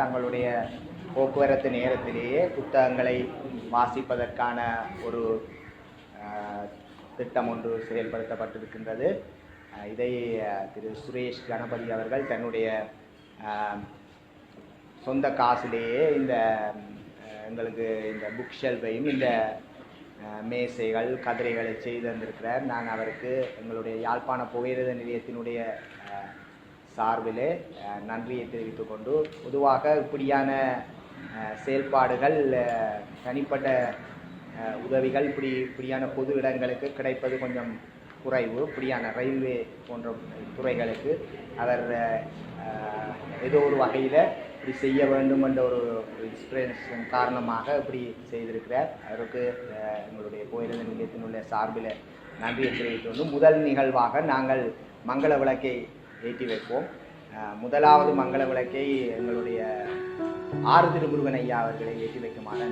தங்களுடைய போக்குவரத்து நேரத்திலேயே புத்தகங்களை வாசிப்பதற்கான ஒரு திட்டம் ஒன்று செயல்படுத்தப்பட்டிருக்கின்றது. இதை திரு சுரேஷ் கணபதி அவர்கள் தன்னுடைய சொந்த காசிலேயே இந்த எங்களுக்கு இந்த புக் ஷெல்ஃபையும் இந்த மேசைகள் கதிரைகளை செய்து தந்திருக்கிறார். நான் அவருக்கு எங்களுடைய யாழ்ப்பாண புகையிரத நிலையத்தினுடைய சார்பில் நன்றியை தெரிவித்துக் கொண்டு பொதுவாக இப்படியான செயல்பாடுகள் தனிப்பட்ட உதவிகள் இப்படி இப்படியான பொது இடங்களுக்கு கிடைப்பது கொஞ்சம் குறைவு. இப்படியான ரயில்வே போன்ற துறைகளுக்கு அவர் ஏதோ ஒரு வகையில் இப்படி செய்ய வேண்டும் என்ற ஒரு இன்ஸ்பிரேஷன் காரணமாக இப்படி செய்திருக்கிறார். அவருக்கு எங்களுடைய கோயிலின் நிலையத்தினுடைய சார்பில் நன்றியை தெரிவித்து வந்து முதல் நிகழ்வாக நாங்கள் மங்கள விளக்கை ஏற்றி வைப்போம். முதலாவது மங்கள விளக்கை எங்களுடைய ஆறு திருமுருகன் ஐயா அவர்களை ஏற்றி வைக்குமாறு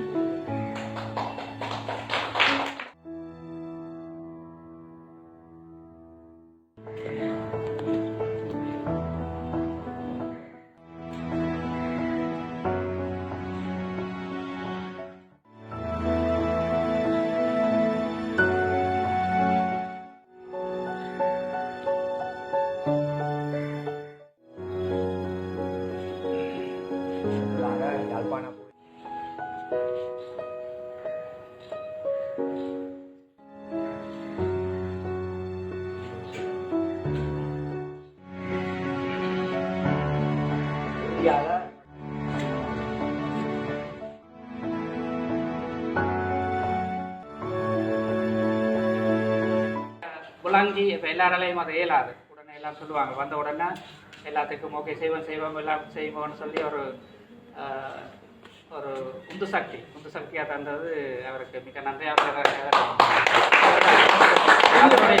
இப்போ எல்லாராலையும் அதை இயலாது. உடனே எல்லாம் சொல்லுவாங்க. வந்த உடனே எல்லாத்துக்கும் ஓகே செய்வோம் செய்வோம் எல்லாம் செய்வோம்னு சொல்லி ஒரு ஒரு உந்து சக்தி. உந்து சக்தியாக தந்தது அவருக்கு மிக நன்றி. அவர் அதோடைய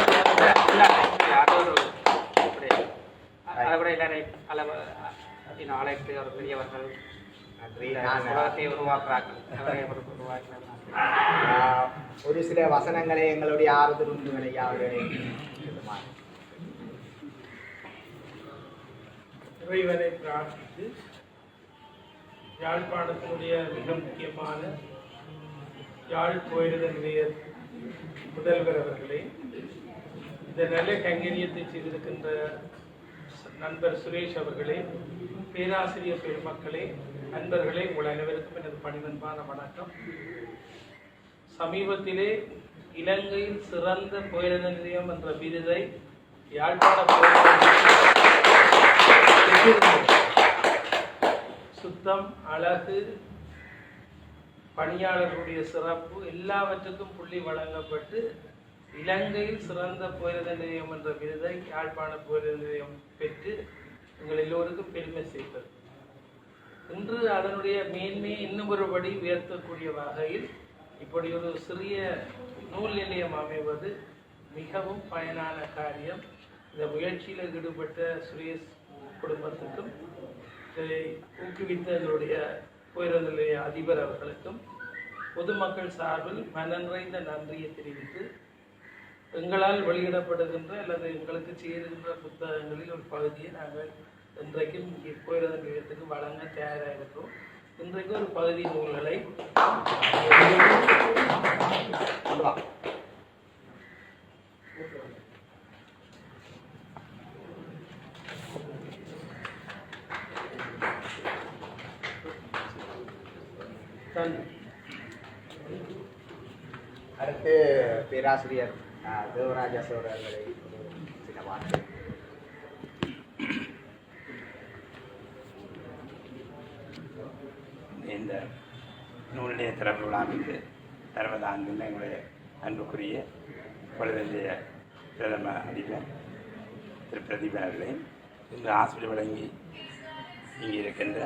எல்லாரையும் அது ஒரு அதை விட எல்லாரையும் அளவு அழைத்து ஒரு பெரியவர்கள். உலகத்தை உருவாக்குறார்கள். ஒரு சில வசனங்களை எங்களுடைய ஆறு திருமுருகன் ஐயா அவர்களை சொல்லுமாறு. இறைவனை பிரார்த்தித்து யாழ்ப்பாணத்தினுடைய மிக முக்கியமான யாழ் கோயிலத நிலைய முதல்வர் அவர்களே இந்த நல்ல கைங்கரியத்தை செய்திருக்கின்ற நண்பர் சுரேஷ் அவர்களே பேராசிரியர் பெருமக்களே நண்பர்களே உங்கள் அனைவருக்கும் எனது பணிவன்பான வணக்கம். சமீபத்திலே இலங்கையில் சிறந்த கோயிலத நிலையம் என்ற விருதை யாழ்ப்பாண சுத்தம் அழகு பணியாளர்களுடைய சிறப்பு எல்லாவற்றுக்கும் புள்ளி வழங்கப்பட்டு இலங்கையில் சிறந்த புயலத நிலையம் என்ற விருதை யாழ்ப்பாண புயலத நிலையம் பெற்று எங்கள் எல்லோருக்கும் பெருமை சேர்த்தது. இன்று அதனுடைய மேன்மையை இன்னும் ஒருபடி உயர்த்தக்கூடிய வகையில் இப்படி ஒரு சிறிய நூல் நிலையம் அமைவது மிகவும் பயனான காரியம். இந்த முயற்சியில் ஈடுபட்ட சுரேஷ் குடும்பத்துக்கும் இதை ஊக்குவித்த என்னுடைய உயர்ந்த நிலைய அதிபர் அவர்களுக்கும் பொதுமக்கள் சார்பில் மனநிறைந்த நன்றியை தெரிவித்து எங்களால் வெளியிடப்படுகின்ற அல்லது எங்களுக்கு சேருகின்ற புத்தகங்களில் ஒரு பகுதியை நாங்கள் இன்றைக்கும் இப்போயிரத நிலையத்துக்கு வழங்க தயாராக இருக்கிறோம். இன்றைக்கு ஒரு பகுதி நூல்களை அடுத்து பேராசிரியர் ஆஹ், தேவராஜா சார் சில வார்த்தை. இந்த நூலுடைய திறப்பு விழாவிற்கு தருவதாங்குள்ள எங்களுடைய அன்புக்குரிய பொழுதிய பிரதம அதிபர் திரு பிரதீபன் அவர்களே இன்று ஆசிரியர் வழங்கி இங்கே இருக்கின்ற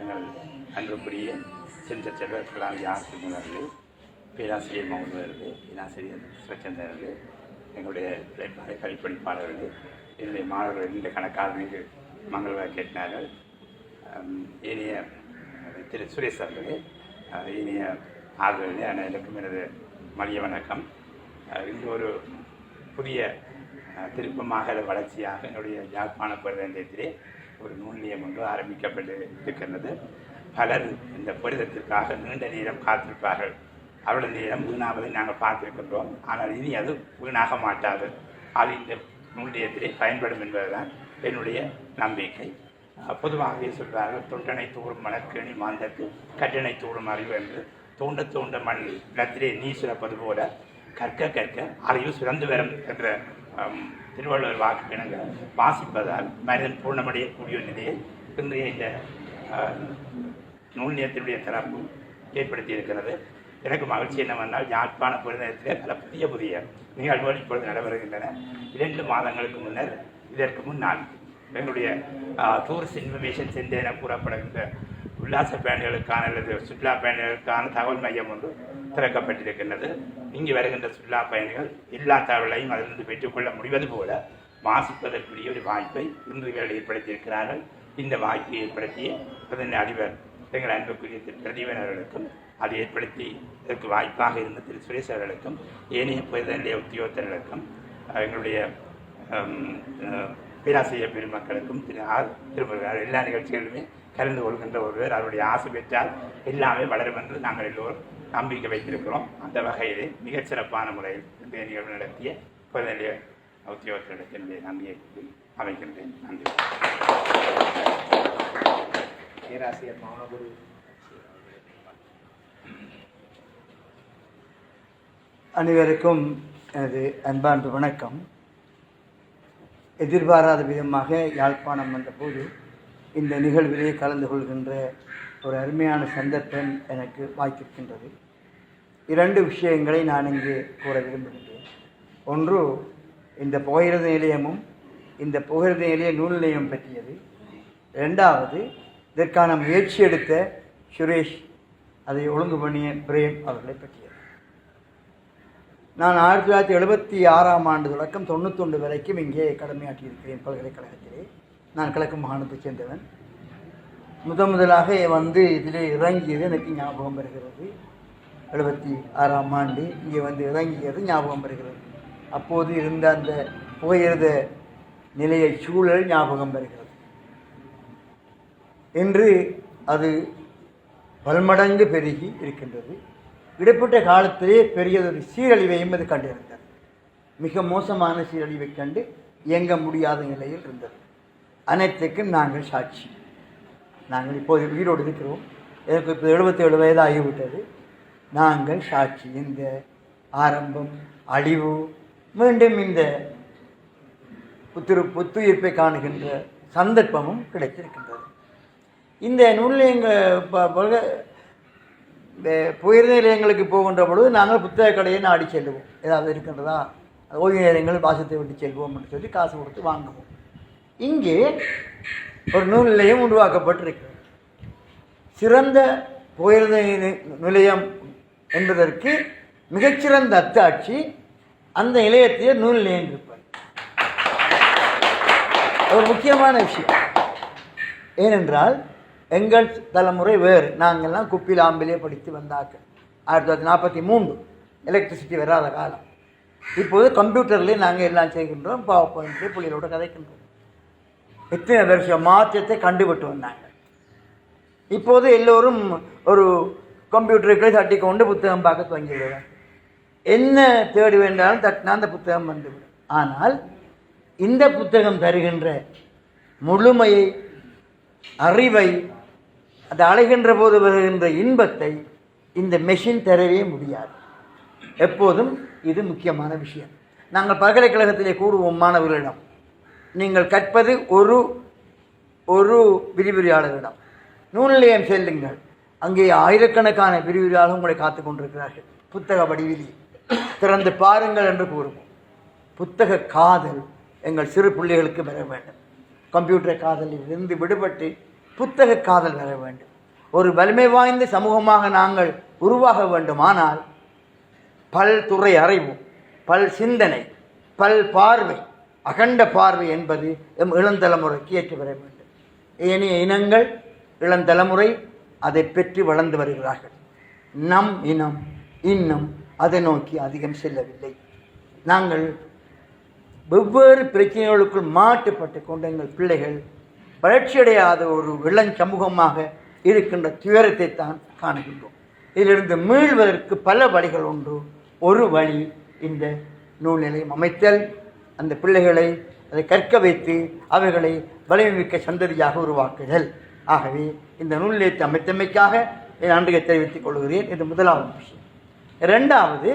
எங்கள் அன்புக்குரிய சென்ற செல்வர் கலாநிதி ஆசிரியர் அவர்களே பேராசிரியர் முகமது அவர்களே பேராசிரியர் சிவச்சந்திரன் அவர்களே எங்களுடைய இளைப்பாறை கல்விப்பணிப்பாளர்களே என்னுடைய மாணவர்கள் இந்த கணக்காளர்கள் மங்கள கேட்டினார்கள் ஏனைய திரு சுரேஷ் அவர்களே இனிய ஆதரவுகளே அனைவருக்கும் எனது மதிய வணக்கம். இன்று ஒரு புதிய திருப்பமாக வளர்ச்சியாக என்னுடைய யாழ்ப்பாண பிரதேசத்திலே ஒரு நூல் நிலையம் ஒன்று ஆரம்பிக்கப்பட்டு இருக்கின்றது பலர் இந்த புரிதத்திற்காக நீண்ட நேரம் காத்திருப்பார்கள். அவளது நேரம் வீணாவதை நாங்கள் பார்த்திருக்கின்றோம். ஆனால் இனி அது வீணாக மாட்டாது. அது இந்த நூல் நிலையத்திலே பயன்படும் என்பதுதான் என்னுடைய நம்பிக்கை. பொதுவாகவே சொல்வார்கள் தொட்டனை தூறும் மணக்கேணி மாந்தக்கு கட்டணை தூறும் அறிவு என்று. தோண்ட தோண்ட மண் நிலத்திலே நீ சுரப்பது போல கற்க கற்க அறிவு சிறந்து வரும் என்ற திருவள்ளுவர் வாக்கு கிணங்க வாசிப்பதால் மனிதன் பூர்ணமடையக்கூடிய நிலையை இன்றைய இந்த அஹ், நூல் நிலையத்தினுடைய தரப்பு ஏற்படுத்தி இருக்கிறது எனக்கு மகிழ்ச்சி என்னவென்றால் யாழ்ப்பாண புரிதத்தில் பல புதிய புதிய நிகழ்வுகள் இப்பொழுது நடைபெறுகின்றன. இரண்டு மாதங்களுக்கு முன்னர் இதற்கு முன்னால் எங்களுடைய டூரிஸ்ட் இன்ஃபர்மேஷன் சென்டர் என கூறப்படுகின்ற உல்லாச பயணிகளுக்கான அல்லது சுற்றுலா பயணிகளுக்கான தகவல் மையம் ஒன்று திறக்கப்பட்டிருக்கின்றது. இங்கு வருகின்ற சுற்றுலா பயணிகள் எல்லா தகவலையும் அதிலிருந்து பெற்றுக்கொள்ள முடிவது போல வாசிப்பதற்குரிய ஒரு வாய்ப்பை இன்று ஏற்படுத்தியிருக்கிறார்கள். இந்த வாய்ப்பை ஏற்படுத்திய பிரதம அதிபர் எங்கள் அன்புக்குரிய திரு பிரதீபன் அவர்களுக்கும் அதை ஏற்படுத்தி இதற்கு வாய்ப்பாக இருந்த திரு சுரேஷ் அவர்களுக்கும் ஏனைய பிரதநிலைய உத்தியோகத்தர்களுக்கும் எங்களுடைய பேராசிரியர் பெருமக்களுக்கும் திரு ஆர் திருமுருகார் எல்லா நிகழ்ச்சிகளிலுமே கலந்து கொள்கின்ற ஒருவர். அவருடைய ஆசை பெற்றால் எல்லாமே வளரும் என்று நாங்கள் எல்லோரும் நம்பிக்கை வைத்திருக்கிறோம். அந்த வகையிலே மிகச்சிறப்பான முறையில் இந்த நிகழ்வு நடத்திய பிரதநிலைய உத்தியோகத்தினுடைய நன்றியை கூறி அமைக்கின்றேன். நன்றி. பேராசிரியர் மௌனகுரு அனைவருக்கும் எனது அன்பார்ந்த வணக்கம். எதிர்பாராத விதமாக யாழ்ப்பாணம் வந்தபோது இந்த நிகழ்விலே கலந்து கொள்கின்ற ஒரு அருமையான சந்தர்ப்பம் எனக்கு வாய்த்திருக்கின்றது. இரண்டு விஷயங்களை நான் இங்கே கூற விரும்புகின்றேன். ஒன்று இந்த புகையிரத நிலையமும் இந்த புகையிரத நிலைய நூல் நிலையம் பற்றியது. ரெண்டாவது இதற்கான முயற்சி எடுத்த சுரேஷ் அதை ஒழுங்கு பண்ணிய பிரேம் அவர்களை பற்றியது. நான் ஆயிரத்தி தொள்ளாயிரத்தி எழுபத்தி ஆறாம் ஆண்டு தொடக்கம் தொண்ணூத்தொன்று வரைக்கும் இங்கே கடமையாற்றியிருக்கிறேன் பல்கலைக்கழகத்திலே. நான் கிழக்கு மாகாணத்தைச் சேர்ந்தவன். முதன் முதலாக வந்து இதிலே இறங்கியது எனக்கு ஞாபகம் வருகிறது. எழுபத்தி ஆறாம் ஆண்டு இங்கே வந்து இறங்கியது ஞாபகம் வருகிறது. அப்போது இருந்த அந்த புகையிரத நிலைய சூழல் ஞாபகம் வருகிறது. இன்று அது பல்மடங்கு பெருகி இருக்கின்றது. இடைப்பட்ட காலத்திலே பெரியதொரு சீரழிவையும் இது கண்டிருந்தது மிக மோசமான சீரழிவை கண்டு இயங்க முடியாத நிலையில் இருந்தது. அனைத்துக்கும் நாங்கள் சாட்சி. நாங்கள் இப்போது உயிரோடு இருக்கிறோம். எனக்கு இப்போ எழுபத்தேழு வயது ஆகிவிட்டது நாங்கள் சாட்சி. இந்த ஆரம்பம் அழிவு மீண்டும் இந்த புத்துரு புத்துயிர்ப்பை காணுகின்ற சந்தர்ப்பமும் கிடைத்திருக்கின்றது. இந்த நூலில் எங்கள் பல்க இந்த புயல் நிலையங்களுக்கு போகின்ற பொழுது நாங்கள் புத்தக கடையை நாடி செல்லுவோம். ஏதாவது இருக்கின்றதா? ஓய்வு நேரங்கள் வாசத்தை விட்டு செல்வோம் என்று சொல்லி காசு கொடுத்து வாங்குவோம். இங்கே ஒரு நூல் நிலையம் உருவாக்கப்பட்டிருக்கு சிறந்த புயல் நிலையம் என்பதற்கு மிகச்சிறந்த அத்தாட்சி அந்த நிலையத்தையே நூல் நிலையம் இருப்பார். ஒரு முக்கியமான விஷயம். ஏனென்றால் எங்கள் தலைமுறை வேறு. நாங்கள்லாம் குப்பில் ஆம்பிலே படித்து வந்தாக்க ஆயிரத்தி தொள்ளாயிரத்தி நாற்பத்தி மூன்று. எலக்ட்ரிசிட்டி வராத காலம். இப்போது கம்ப்யூட்டர்லேயே நாங்கள் எல்லாம் செய்கின்றோம். பவர் பாயிண்ட்லேயே புள்ளிகளோட கதைக்கின்றோம். எத்தனை வருஷம்? மாற்றத்தை கண்டுபிட்டு வந்தாங்க இப்போது எல்லோரும் ஒரு கம்ப்யூட்டருக்குள்ளே தட்டி கொண்டு புத்தகம் பார்க்க துவங்கிவிடுவேன் என்ன தேடி வேண்டாலும் தட்டினா அந்த புத்தகம் வந்துவிடும். ஆனால் இந்த புத்தகம் தருகின்ற முழுமையை அறிவை அது அலைகின்ற போது வருகின்ற இன்பத்தை இந்த மெஷின் தரவே முடியாது. எப்போதும் இது முக்கியமான விஷயம். நாங்கள் பல்கலைக்கழகத்திலே கூறுவோம் மாணவர்களிடம் நீங்கள் கற்பது ஒரு ஒரு விரிவுரையாளரிடம் நூல் நிலையம் செல்லுங்கள். அங்கே ஆயிரக்கணக்கான விரிவுரையாளர் உங்களை காத்து கொண்டிருக்கிறார்கள். புத்தக வடிவிலே. திறந்து பாருங்கள் என்று கூறுவோம். புத்தக காதல் எங்கள் சிறு பிள்ளைகளுக்கு வர வேண்டும். கம்ப்யூட்டர் காதலில் இருந்து விடுபட்டு புத்தக காதல் நிற வேண்டும். ஒரு வலிமை வாய்ந்த சமூகமாக நாங்கள் உருவாக வேண்டுமானால் பல்துறை அறிவு பல் சிந்தனை பல் பார்வை அகண்ட பார்வை என்பது எம் இளந்தலைமுறைக்கு ஏற்று வர வேண்டும். ஏனைய இனங்கள் இளந்தலைமுறை அதை பெற்று வளர்ந்து வருகிறார்கள். நம் இனம் இன்னும் அதை நோக்கி அதிகம் செல்லவில்லை. நாங்கள் வெவ்வேறு பிரச்சனைகளுக்குள் மாட்டுப்பட்டு கொண்ட எங்கள் பிள்ளைகள் வளர்ச்சியடையாத ஒரு இளம் சமூகமாக இருக்கின்ற துயரத்தை தான் காணுகின்றோம். இதிலிருந்து மீள்வதற்கு பல வழிகள் உண்டு. ஒரு வழி இந்த நூல் நிலையம் அமைத்தல் அந்த பிள்ளைகளை அதை கற்க வைத்து அவைகளை வலிமைமிக்க சந்ததியாக உருவாக்குதல். ஆகவே இந்த நூல் நிலையத்தை அமைத்தமைக்காக என் நன்றியை தெரிவித்துக் கொள்கிறேன். இது முதலாவது விஷயம். ரெண்டாவது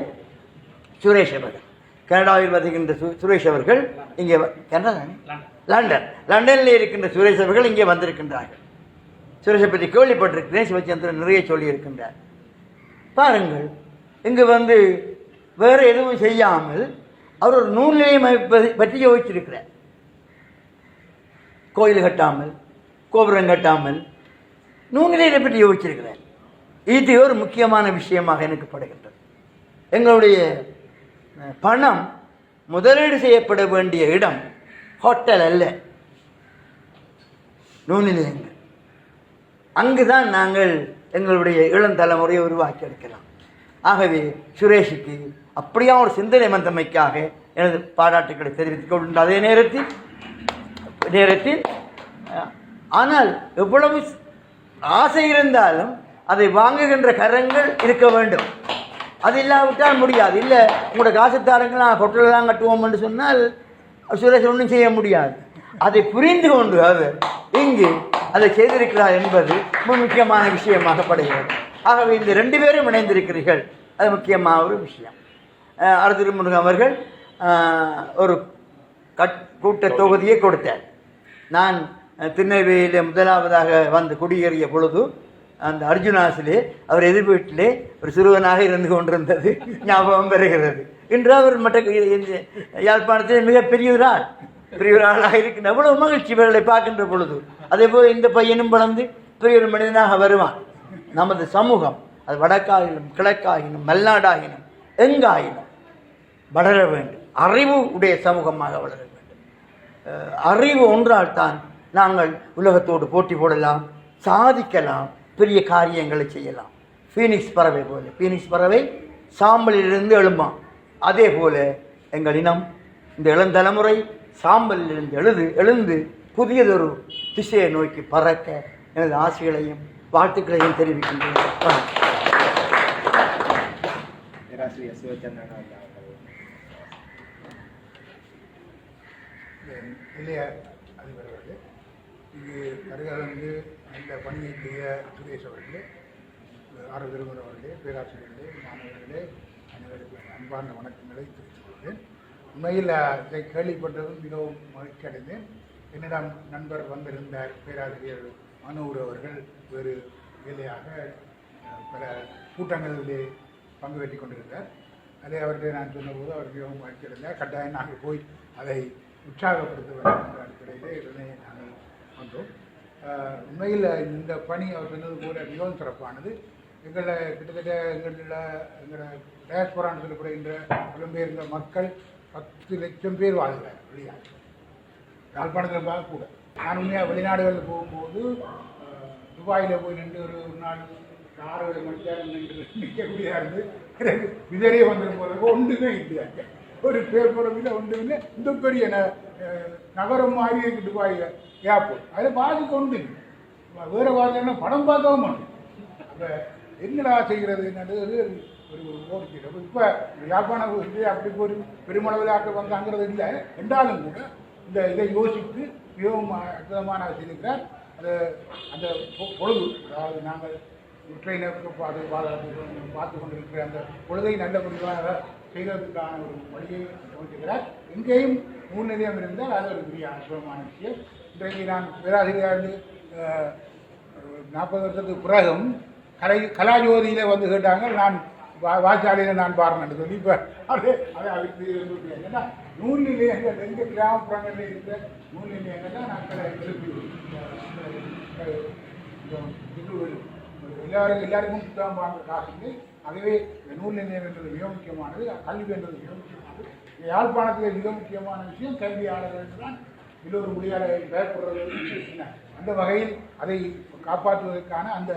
சுரேஷ் அவர்கள். கனடாவில் வருகின்ற சு சுரேஷ் அவர்கள் இங்கே கனடா தானே? லண்டன். லண்டனில் இருக்கின்ற சுரேஷ் அவர்கள் இங்கே வந்திருக்கின்றார்கள். சுரேஷை பற்றி கேள்விப்பட்டிருக்கிறேன். சிவச்சந்திரன் நிறைய சொல்லியிருக்கின்றார். பாருங்கள் இங்கு வந்து வேறு எதுவும் செய்யாமல் அவர் ஒரு நூல் நிலையம் பற்றி யோசிச்சிருக்கிறார். கோயில் கட்டாமல் கோபுரம் கட்டாமல் நூல் பற்றி யோசிச்சிருக்கிறார். இது ஒரு முக்கியமான விஷயமாக எனக்கு படுகின்றது. எங்களுடைய பணம் முதலீடு செய்யப்பட வேண்டிய இடம் ஹோட்டல் அல்ல. நூல் நிலையங்கள். அங்குதான் நாங்கள் எங்களுடைய இளம் தலைமுறையை உருவாக்கி எடுக்கலாம். ஆகவே சுரேஷுக்கு அப்படியா ஒரு சிந்தனை வந்தமைக்காக எனது பாராட்டுக்களை தெரிவித்துக் கொண்டு அதே நேரத்தில் நேரத்தில் ஆனால் எவ்வளவு ஆசை இருந்தாலும் அதை வாங்குகின்ற கரங்கள் இருக்க வேண்டும். அது இல்லாவிட்டால் முடியாது. இல்லை உங்களோட காசுத்தாரங்களாம் நான் ஹோட்டலில் கட்டுவோம் என்று சொன்னால் சுரேஷ் ஒன்றும் செய்ய முடியாது. அதை புரிந்து கொண்டு அவர் இங்கு அதை செய்திருக்கிறார் என்பது ரொம்ப முக்கியமான விஷயமாக படுகிறது. ஆகவே இந்த ரெண்டு பேரும் இணைந்திருக்கிறீர்கள். அது முக்கியமான ஒரு விஷயம். அடுத்து முருகன் அவர்கள் ஒரு கட் கூட்ட தொகுதியை கொடுத்தார். நான் திருநெல்வேலியில் முதலாவதாக வந்து குடியேறிய பொழுது அந்த அர்ஜுனாசிலே அவர் எதிர் வீட்டிலே ஒரு சிறுவனாக இருந்து கொண்டிருந்தது. ஞாபகம் பெறுகிறது இன்று அவர் மற்ற யாழ்ப்பாணத்தில் மிகப்பெரிய ஒரு ஆள் பெரிய ஒரு ஆளாக இருக்கின்ற அவ்வளவு மகிழ்ச்சி இவர்களை பார்க்கின்ற பொழுது. அதே போல் இந்த பையனும் வளர்ந்து பெரிய ஒரு மனிதனாக வருவான். நமது சமூகம் அது வடக்காகினும் கிழக்காகினும் மல்நாடாகினும் எங்காயினும் வளர வேண்டும். அறிவு உடைய சமூகமாக வளர வேண்டும். அறிவு ஒன்றால் தான் நாங்கள் உலகத்தோடு போட்டி போடலாம் சாதிக்கலாம் பெரிய காரியங்களை செய்யலாம். ஃபீனிக்ஸ் பறவை போல. ஃபீனிக்ஸ் பறவை சாம்பலிலிருந்து எழும்பான். அதே போல எங்கள் இனம் இந்த இளந்தலைமுறை சாம்பலிலிருந்து எழுது எழுந்து புதியதொரு திசையை நோக்கி பறக்க எனது ஆசைகளையும் வாழ்த்துக்களையும் தெரிவிக்கின்றேன். இளைய அதிபர் அவர்களே இங்கு வருகிறது இந்த பணியை செய்த சுரேஷ் அவர்களே ஆர். அவர்களே பேராசிரியர்களே மாணவர்களே அனைவருக்கும் அன்பான வணக்கங்களை தெரிவித்துக் கொள்கிறேன். உண்மையில் இதை கேள்விப்பட்டதும் மிகவும் மகிழ்ச்சி அடைந்தேன். என்னிடம் நண்பர் வந்திருந்தார் பேராசிரியர் மனோர் அவர்கள். வேறு வேலையாக பல கூட்டங்களிலே பங்கு பெற்றுக் கொண்டிருந்தார். அதை அவர்கிட்ட நான் சொன்னபோது அவர் மிகவும் மகிழ்ச்சி அடைந்தார். கட்டாயம் நாங்கள் போய் அதை உற்சாகப்படுத்த வேண்டும் என்ற அடிப்படையிலே இதனை நாங்கள் வந்தோம் உண்மையில் இந்த பணி அவர் சொன்னது போல மிகவும் சிறப்பானது. எங்களை கிட்டத்தட்ட எங்களில் எங்களோட டயஸ்போரான்னு சொல்லப்படுகின்ற புலம்பெயர்ந்த மக்கள் பத்து லட்சம் பேர் வாழ்கிறார் வெளிநாடு யாழ்ப்பாணத்தில் பார்க்க கூட. நான் உண்மையாக வெளிநாடுகளில் போகும்போது துபாயில் போய் நின்று ஒரு ஒரு நாள் ஆறு ஏழு மணி நேரம் நின்று நிற்கக்கூடியதாக இருந்து எனக்கு விதரே வந்துடும் போது ஒன்றுமே இல்லையாங்க ஒரு பேப்பரும் இல்லை ஒன்றும் இந்த பெரிய ந- நகரம் மாதிரி இருக்கு துபாய் ஏர்போர்ட் அதில் பாதிக்க ஒன்று வேறு வேற படம் பார்க்கவும் மாட்டேன் அப்போ என்னடா செய்கிறது என்னது? ஒரு ஒரு இப்போ யாழ்ப்பாண இது அப்படி ஒரு பெருமளவில் ஆட்கள் வந்தாங்கிறது இல்லை. என்றாலும் கூட இந்த இதை யோசித்து மிகவும் அற்புதமான செய்திருக்கிறார். அது அந்த பொ- பொழுது அதாவது நாங்கள் ட்ரெயினை பார்த்து பார்த்து பார்த்து கொண்டிருக்கிற அந்த பொழுதை நல்ல முடிவாக செய்வதற்கான ஒரு வழியை அமைக்கிறார் எங்கேயும் முன்னிலையம் நிலையம் இருந்தால் அது ஒரு பெரிய அற்புதமான விஷயம். இன்றைக்கு நான் பேராசிரியர் நாற்பது வருஷத்துக்கு பிறகும் கலை கலாஜோதியில் வந்து கேட்டாங்க நான் வா வாய்ச்சாலையில் நான் பாருங்கன்னு சொல்லி இப்போ அது அதை அழைத்து ஏன்னா நூல் நிலையங்கள் எங்கள் கிராமப்புறங்களில் இருக்கிற நூல் நிலையங்கள்லாம் நாங்கள் எழுப்பி எல்லாரும் எல்லாருக்கும் புத்தகம் வாங்குற காசு அதுவே ஆகவே இந்த நூல் நிலையம் என்பது மிக முக்கியமானது கல்வி என்பது மிக முக்கியமானது. யாழ்ப்பாணத்தில் மிக முக்கியமான விஷயம் கல்வியாளர்கள் தான் இன்னொரு மொழியாளர் பயப்படுறது. அந்த வகையில் அதை காப்பாற்றுவதற்கான அந்த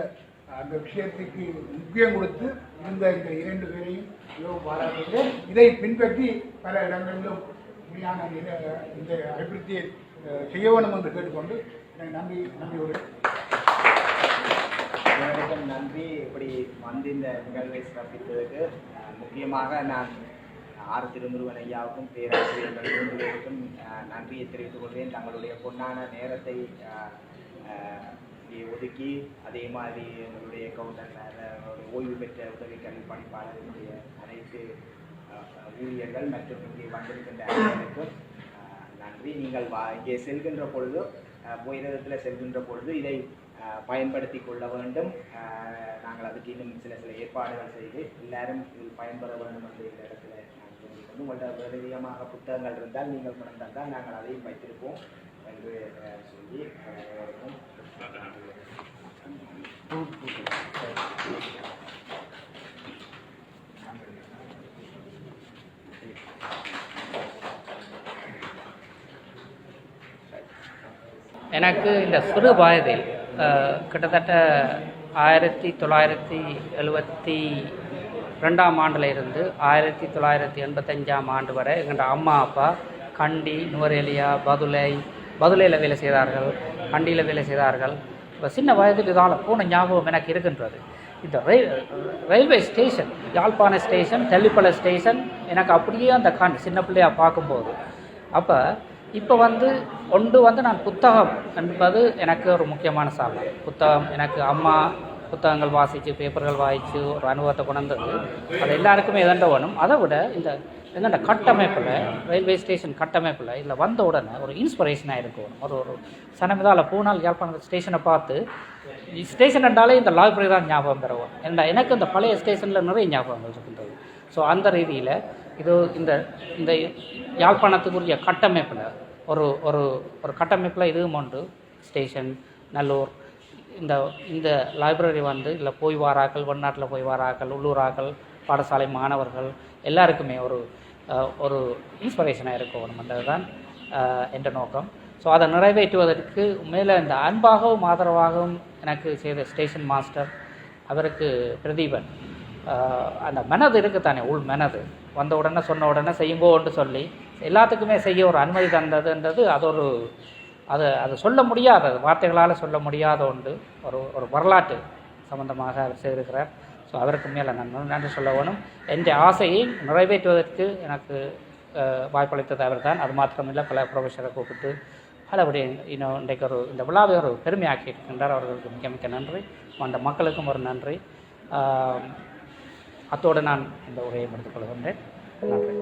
அந்த விஷயத்துக்கு முக்கியம் கொடுத்து இருந்த இந்த இரண்டு பேரையும் மிகவும் பாராட்டுகிறேன் இதை பின்பற்றி பல இடங்களிலும் உண்மையான இந்த இந்த அபிவிருத்தியை செய்ய வேண்டும் என்று கேட்டுக்கொண்டு எனக்கு நம்பி நம்பி ஒரு அனைவருக்கும் நன்றி. இப்படி வந்து இந்த நிகழ்வை சிறப்பித்ததுக்கு முக்கியமாக நான் ஆர் திருமுருகன் ஐயாவுக்கும் பேராசிரியர்கள் மூன்று பேருக்கும் நன்றியை தெரிவித்துக் கொள்வேன் தங்களுடைய பொன்னான நேரத்தை அஹ், ஒதுக்கி அதே மாதிரி எங்களுடைய கவுண்டர் ஓய்வு பெற்ற உதவி கல்வி பணிப்பாளர்களுடைய அனைத்து ஊழியர்கள் மற்றும் இங்கே வந்திருக்கின்ற அனைவருக்கும் நன்றி. நீங்கள் வா இங்கே செல்கின்ற பொழுது போயிரதத்தில் செல்கின்ற பொழுது இதை பயன்படுத்தி கொள்ள வேண்டும். நாங்கள் அதுக்கு இன்னும் சில சில ஏற்பாடுகள் செய்து எல்லாரும் இதில் பயன்பெற வேண்டும் என்ற இந்த இடத்துல நாங்கள் சொல்லிக் கொண்டு உங்கள்கிட்ட புத்தகங்கள் இருந்தால் நீங்கள் கொண்டு நாங்கள் அதையும் வைத்திருப்போம். என்று சொல்லி அனைவருக்கும் எனக்கு இந்த சிறு வயதில் கிட்டத்தட்ட ஆயிரத்தி தொள்ளாயிரத்தி எழுபத்தி ரெண்டாம் ஆண்டில் இருந்து ஆயிரத்தி தொள்ளாயிரத்தி எண்பத்தஞ்சாம் ஆண்டு வரை எங்கள் அம்மா அப்பா கண்டி நுவரேலியா பதுளை பதுளையில் வேலை செய்தார்கள் கண்டியில் வேலை செய்தார்கள். இப்போ சின்ன வயதில் இதால் போன ஞாபகம் எனக்கு இருக்கின்றது. இந்த ரயில் ரயில்வே ஸ்டேஷன் யாழ்ப்பாண ஸ்டேஷன் தெல்லிப்பளை ஸ்டேஷன் எனக்கு அப்படியே அந்த கண் சின்ன பிள்ளையாக பார்க்கும்போது அப்போ இப்போ வந்து ஒன்று வந்து நான் புத்தகம் என்பது எனக்கு ஒரு முக்கியமான சாதனை. புத்தகம் எனக்கு அம்மா புத்தகங்கள் வாசித்து பேப்பர்கள் வாசித்து ஒரு அனுபவத்தை கொண்டது அது எல்லாருக்குமே இதண்ட வேணும் அதை விட இந்த அந்த கட்டமைப்பில் ரயில்வே ஸ்டேஷன் கட்டமைப்பில் இதில் வந்த உடனே ஒரு இன்ஸ்பிரேஷனாக இருக்கும். ஒரு ஒரு சனமிதால பூனால் யாழ்ப்பாணம் ஸ்டேஷனை பார்த்து ஸ்டேஷன் என்றாலே இந்த லைப்ரரி தான் ஞாபகம் பெறுவோம் ஏன்னா எனக்கு இந்த பழைய ஸ்டேஷனில் நிறைய ஞாபகங்கள் இருக்கின்றது. ஸோ அந்த ரீதியில் இது இந்த இந்த யாழ்ப்பாணத்துக்குரிய கட்டமைப்பில் ஒரு ஒரு ஒரு கட்டமைப்பில் இதுவும் உண்டு. ஸ்டேஷன் நல்லூர் இந்த இந்த லைப்ரரி வந்து இல்லை போய் வாராக்கள் வெளிநாட்டில் போய் வாராக்கள் உள்ளூராக்கள் பாடசாலை மாணவர்கள் எல்லாருக்குமே ஒரு ஒரு இன்ஸ்பிரேஷனாக இருக்கணும்ன்றது தான் என்ற நோக்கம். ஸோ அதை நிறைவேற்றுவதற்கு மேலே இந்த அன்பாகவும் ஆதரவாகவும் எனக்கு செய்த ஸ்டேஷன் மாஸ்டர் அவருக்கு பிரதீபன். அந்த மனது இருக்குத்தானே உள் மனது. வந்த உடனே சொன்ன உடனே செய்யுங்கோன்னு சொல்லி எல்லாத்துக்குமே செய்ய ஒரு அனுமதி தந்ததுன்றது அது ஒரு அது அது சொல்ல முடியாத வார்த்தைகளால் சொல்ல முடியாத ஒன்று ஒரு ஒரு வரலாற்று சம்மந்தமாக அவர் செய்திருக்கிறார். ஸோ அவருக்கு மேலே நான் நன்றி சொல்ல வேணும். என்ற ஆசையை நிறைவேற்றுவதற்கு எனக்கு வாய்ப்பளித்தது அவர் தான் அது மாத்திரமில்லை பல ப்ரொஃபஸரை கூப்பிட்டு பலபடி இன்னும் இன்றைக்கு ஒரு இந்த விழாவை ஒரு பெருமையாக்கி இருக்கின்றார். அவர்களுக்கு மிக மிக்க நன்றி. அந்த மக்களுக்கும் ஒரு நன்றி. அத்தோடு நான் இந்த உரையை முடித்துக் கொள்கின்றேன். நன்றி.